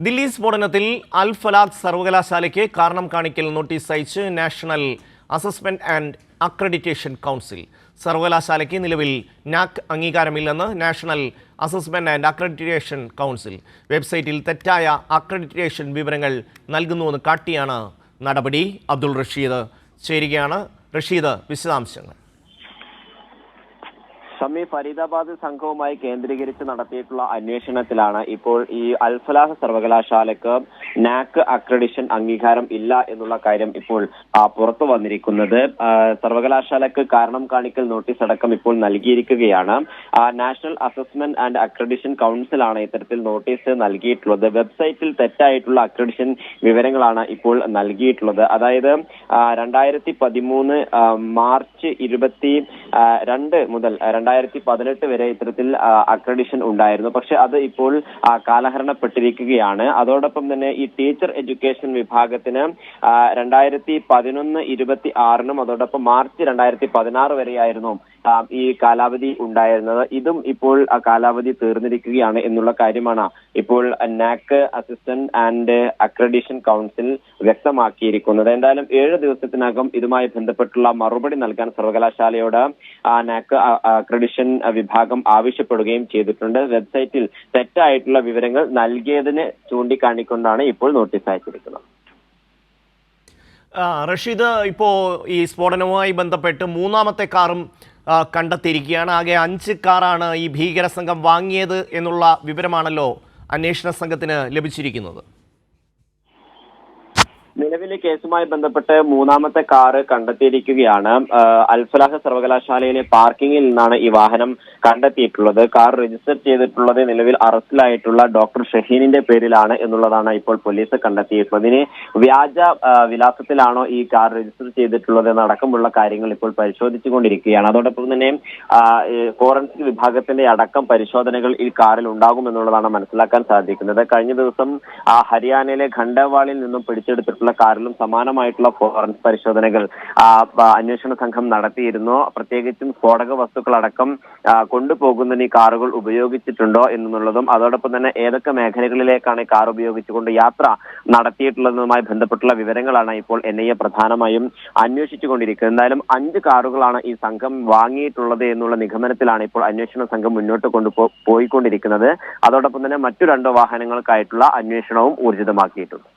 ദില്ലി സ്ഫോടനത്തിൽ അൽ ഫലാഖ് സർവകലാശാലയ്ക്ക് കാരണം കാണിക്കൽ നോട്ടീസ് അയച്ച് national assessment and accreditation council. സർവകലാശാലയ്ക്ക് നിലവിൽ NAAC അംഗീകാരമില്ലെന്ന് national assessment and accreditation council. വെബ്സൈറ്റിൽ തെറ്റായ അക്രഡിറ്റേഷൻ വിവരങ്ങൾ നൽകുന്നുവെന്ന് കാട്ടിയാണ് നടപടി. അബ്ദുൾ റഷീദ് ചേരുകയാണ്. റഷീദ് വിശദാംശങ്ങൾ. ഷമി ഫരീദാബാദ് സംഘവുമായി കേന്ദ്രീകരിച്ച് നടത്തിയിട്ടുള്ള അന്വേഷണത്തിലാണ് ഇപ്പോൾ ഈ അൽഫലാഹ സർവകലാശാലയ്ക്ക് നാക് അക്രഡിഷൻ അംഗീകാരം ഇല്ല എന്നുള്ള കാര്യം ഇപ്പോൾ പുറത്തു വന്നിരിക്കുന്നത്. സർവകലാശാലക്ക് കാരണം കാണിക്കൽ നോട്ടീസ് അടക്കം ഇപ്പോൾ നൽകിയിരിക്കുകയാണ്. നാഷണൽ അസസ്മെന്റ് ആൻഡ് അക്രഡിഷൻ കൗൺസിലാണ് ഇത്തരത്തിൽ നോട്ടീസ് നൽകിയിട്ടുള്ളത്. വെബ്സൈറ്റിൽ തെറ്റായിട്ടുള്ള അക്രഡിഷൻ വിവരങ്ങളാണ് ഇപ്പോൾ നൽകിയിട്ടുള്ളത്. അതായത് രണ്ടായിരത്തി പതിമൂന്ന് മാർച്ച് ഇരുപത്തി രണ്ട് മുതൽ രണ്ടായിരത്തി പതിനെട്ട് വരെ ഇത്തരത്തിൽ അക്രഡിഷൻ ഉണ്ടായിരുന്നു. പക്ഷെ അത് ഇപ്പോൾ കാലഹരണപ്പെട്ടിരിക്കുകയാണ്. അതോടൊപ്പം തന്നെ ഈ ടീച്ചർ എഡ്യൂക്കേഷൻ വിഭാഗത്തിന് രണ്ടായിരത്തി പതിനൊന്ന് ഇരുപത്തി ആറിനും അതോടൊപ്പം മാർച്ച് രണ്ടായിരത്തി പതിനാറ് വരെയായിരുന്നു ഈ കാലാവധി ഉണ്ടായിരുന്നത്. ഇതും ഇപ്പോൾ ആ കാലാവധി തീർന്നിരിക്കുകയാണ് എന്നുള്ള കാര്യമാണ് ഇപ്പോൾ NAAC assistant and accreditation council വ്യക്തമാക്കിയിരിക്കുന്നത്. എന്തായാലും ഏഴ് ദിവസത്തിനകം ഇതുമായി ബന്ധപ്പെട്ടുള്ള മറുപടി നൽകാൻ സർവകലാശാലയോട് നാക് അക്രഡിഷൻ വിഭാഗം ആവശ്യപ്പെടുകയും ചെയ്തിട്ടുണ്ട്. വെബ്സൈറ്റിൽ തെറ്റായിട്ടുള്ള വിവരങ്ങൾ നൽകിയതിന് ചൂണ്ടിക്കാണിക്കൊണ്ടാണ് ഇപ്പോൾ നോട്ടീസ് അയച്ചിരിക്കുന്നത്. റഷീദ് ഇപ്പോൾ ഈ സ്ഫോടനവുമായി ബന്ധപ്പെട്ട് മൂന്നാമത്തെ കാറും കണ്ടെത്തിയിരിക്കുകയാണ്. ആകെ അഞ്ച് കാറാണ് ഈ ഭീകര സംഘം വാങ്ങിയത് എന്നുള്ള വിവരമാണല്ലോ അന്വേഷണ സംഘത്തിന് ലഭിച്ചിരിക്കുന്നത്. നിലവിലെ കേസുമായി ബന്ധപ്പെട്ട് മൂന്നാമത്തെ കാറ് കണ്ടെത്തിയിരിക്കുകയാണ്. അൽഫലാഹ സർവകലാശാലയിലെ പാർക്കിങ്ങിൽ നിന്നാണ് ഈ വാഹനം കണ്ടെത്തിയിട്ടുള്ളത്. കാർ രജിസ്റ്റർ ചെയ്തിട്ടുള്ളത് നിലവിൽ അറസ്റ്റിലായിട്ടുള്ള ഡോക്ടർ ഷഹീനിന്റെ പേരിലാണ് എന്നുള്ളതാണ് ഇപ്പോൾ പോലീസ് കണ്ടെത്തിയിട്ടുള്ളത്. ഇനി വ്യാജ വിലാസത്തിലാണോ ഈ കാർ രജിസ്റ്റർ ചെയ്തിട്ടുള്ളത് എന്നടക്കമുള്ള കാര്യങ്ങൾ ഇപ്പോൾ പരിശോധിച്ചുകൊണ്ടിരിക്കുകയാണ്. അതോടൊപ്പം തന്നെ ഫോറൻസിക് വിഭാഗത്തിന്റെ അടക്കം പരിശോധനകൾ ഈ കാറിൽ ഉണ്ടാകുമെന്നുള്ളതാണ് മനസ്സിലാക്കാൻ സാധിക്കുന്നത്. കഴിഞ്ഞ ദിവസം ഹരിയാനയിലെ ഖണ്ഡവാളിൽ നിന്നും പിടിച്ചെടുത്തിട്ടുള്ള കാറിലും സമാനമായിട്ടുള്ള ഫോറൻസ് പരിശോധനകൾ അന്വേഷണ സംഘം നടത്തിയിരുന്നു. പ്രത്യേകിച്ചും സ്ഫോടക വസ്തുക്കളടക്കം കൊണ്ടുപോകുന്നതിന് ഈ കാറുകൾ ഉപയോഗിച്ചിട്ടുണ്ടോ എന്നുള്ളതും അതോടൊപ്പം തന്നെ ഏതൊക്കെ മേഖലകളിലേക്കാണ് ഈ കാർ ഉപയോഗിച്ചുകൊണ്ട് യാത്ര നടത്തിയിട്ടുള്ളതുമായി ബന്ധപ്പെട്ടുള്ള വിവരങ്ങളാണ് ഇപ്പോൾ എൻ ഐ എ പ്രധാനമായും അന്വേഷിച്ചുകൊണ്ടിരിക്കുന്നത്. എന്തായാലും അഞ്ച് കാറുകളാണ് ഈ സംഘം വാങ്ങിയിട്ടുള്ളത് എന്നുള്ള നിഗമനത്തിലാണ് ഇപ്പോൾ അന്വേഷണ സംഘം മുന്നോട്ട് കൊണ്ടുപോ പോയിക്കൊണ്ടിരിക്കുന്നത്. അതോടൊപ്പം തന്നെ മറ്റു രണ്ട് വാഹനങ്ങൾക്കായിട്ടുള്ള അന്വേഷണവും ഊർജിതമാക്കിയിട്ടുണ്ട്.